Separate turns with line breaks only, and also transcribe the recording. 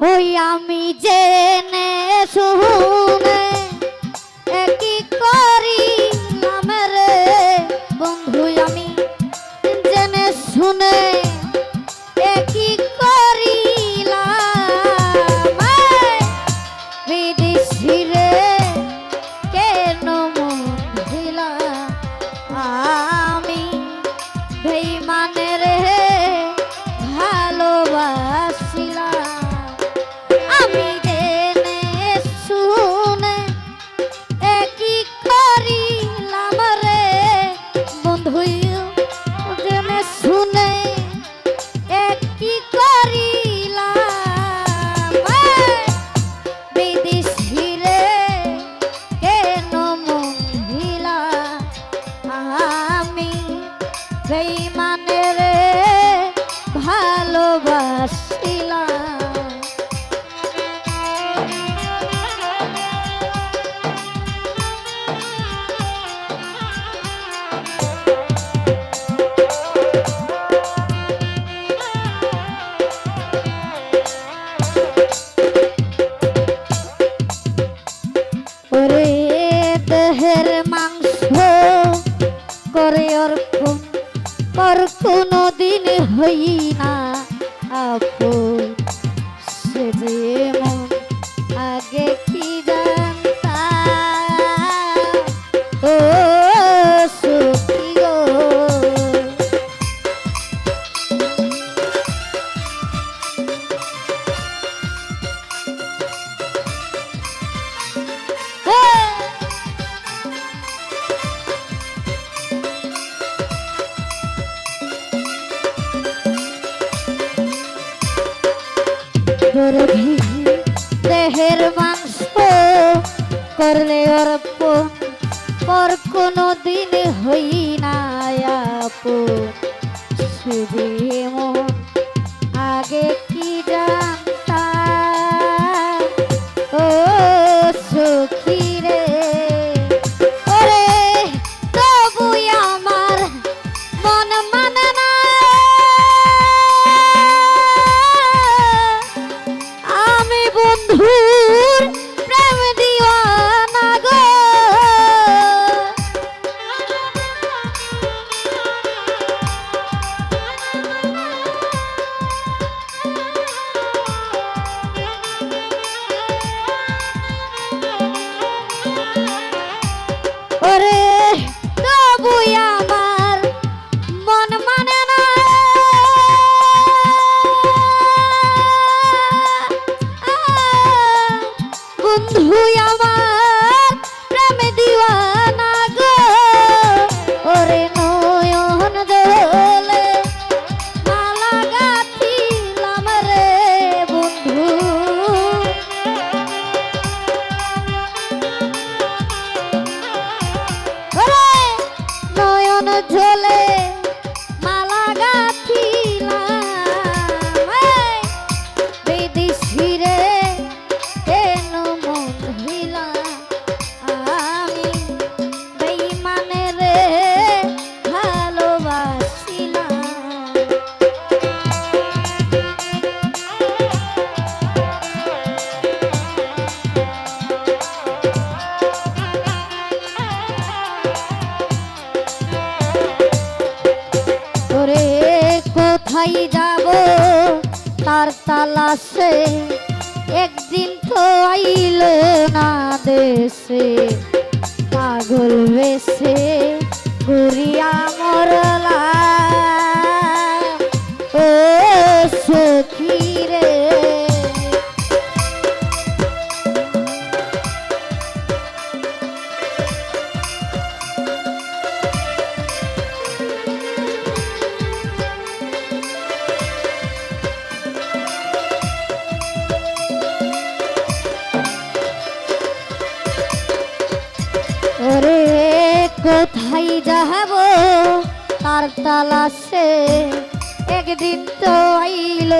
ওই আমি জেনে শুনে একই করিলাম রে বন্ধু আমি। জেনে শুনে বিদেশি রে কেন আমি হই না আপন দরভি দেহের মাংস করলে অরপ। পর কোনো দিন হই না শুধু মন আগে কি জানতাম ছোট কোথায় যাব? তার তালাশে একদিন তো আইল না দেশে। পাগল বেশে। ওরে কোথায় যাব? তার তালাশে একদিন তো আইল